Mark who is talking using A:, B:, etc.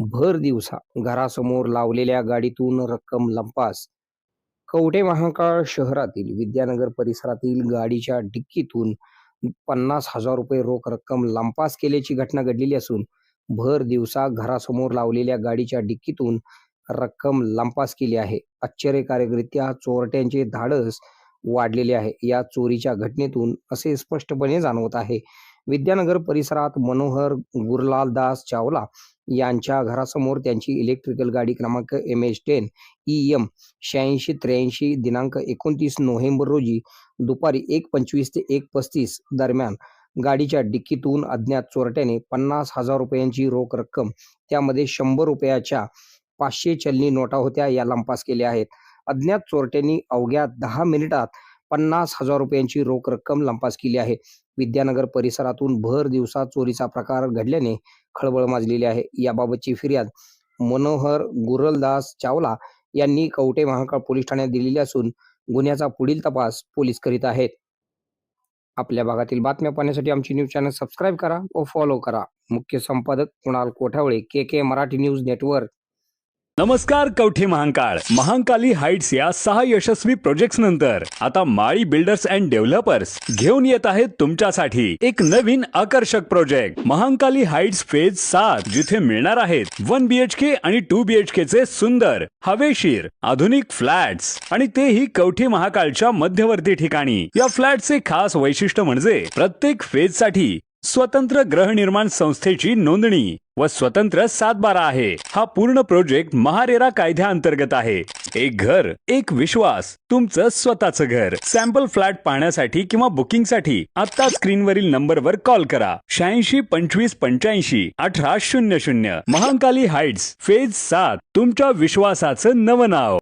A: भर दिवसा घरासमोर लावलेल्या गाडीतून रक्कम लंपास कवटे महाकाळ शहरातील विद्यानगर परिसरातील गाडीच्या डिक्कीतून पन्नास हजार रुपये रोख रक्कम लंपास केल्याची घटना घडलेली असून भर दिवसा घरासमोर लावलेल्या गाडीच्या डिक्कीतून रक्कम लंपास केली आहे. आश्चर्यकारकरित्या चोरट्यांचे धाडस वाढलेले आहे. या चोरीच्या घटनेतून असे स्पष्टपणे जाणवत आहे विद्यानगर परिसरात मनोहर गुरलाल दास चावला यांच्या घरासमोर त्यांची इलेक्ट्रिकल गाडी क्रमांक M H ten E M शहाऐंशी त्र्याऐंशी दिनांक एकोणतीस नोव्हेंबर रोजी दुपारी एक पंचवीस ते एक पस्तीस दरम्यान गाडीच्या डिक्कीतून अज्ञात चोरट्याने पन्नास हजार रुपयांची रोख रक्कम त्यामध्ये शंभर रुपयाच्या पाचशे चलनी नोटा होत्या या लंपास केल्या आहेत. अज्ञात चोरट्यांनी अवघ्या दहा मिनिटात पन्नास हजार रुपयांची रोख रक्कम लंपास केली आहे. विद्यानगर परिसरातून भर दिवसा चोरीचा प्रकार घडल्याने खळबळ माजलेली आहे. याबाबतची फिर्याद मनोहर गुरलदास चावला यांनी कवटे महाकाळ पोलीस ठाण्यात दिलेली असून गुन्ह्याचा पुढील तपास पोलीस करीत आहेत. आपल्या भागातील बातम्या पाहण्यासाठी आमची न्यूज चॅनल सबस्क्राईब करा व फॉलो करा. मुख्य संपादक Kunal Kothawale K K Marathi news network.
B: नमस्कार कवठे महांकाळ. महांकाली हाइट्स या सहा यशस्वी प्रोजेक्ट्स नंतर आता माळी बिल्डर्स अँड डेव्हलपर्स घेऊन येत आहेत तुमच्यासाठी एक नवीन आकर्षक प्रोजेक्ट महांकाली हाइट्स फेज सात जिथे मिळणार आहेत वन बीएचके आणि टू बीएचके चे सुंदर हवेशीर आधुनिक फ्लॅट्स आणि तेही कवठे महाकाळच्या मध्यवर्ती ठिकाणी. या फ्लॅटचे खास वैशिष्ट्य म्हणजे प्रत्येक फेजसाठी स्वतंत्र गृहनिर्माण संस्थेची नोंदणी. व स्वतंत्र सातबारा आहे. हा पूर्ण प्रोजेक्ट महारेरा कायद्याअंतर्गत आहे. एक घर एक विश्वास तुमचं स्वतःचं घर. सॅम्पल फ्लॅट पाहण्यासाठी किंवा बुकिंगसाठी आता स्क्रीनवरील नंबरवर कॉल करा. शहाऐंशी पंचवीस पंच्याऐंशी अठरा शून्य शून्य. महाकाली हाइट्स फेज सात. तुमच्या विश्वासाचं नवं नाव.